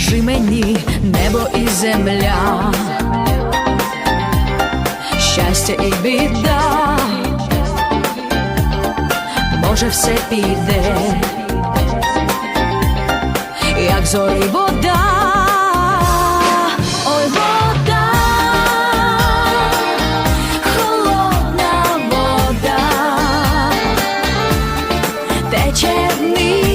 Покажи мені небо і земля, щастя і біда, може, все піде, як зорі вода. Check me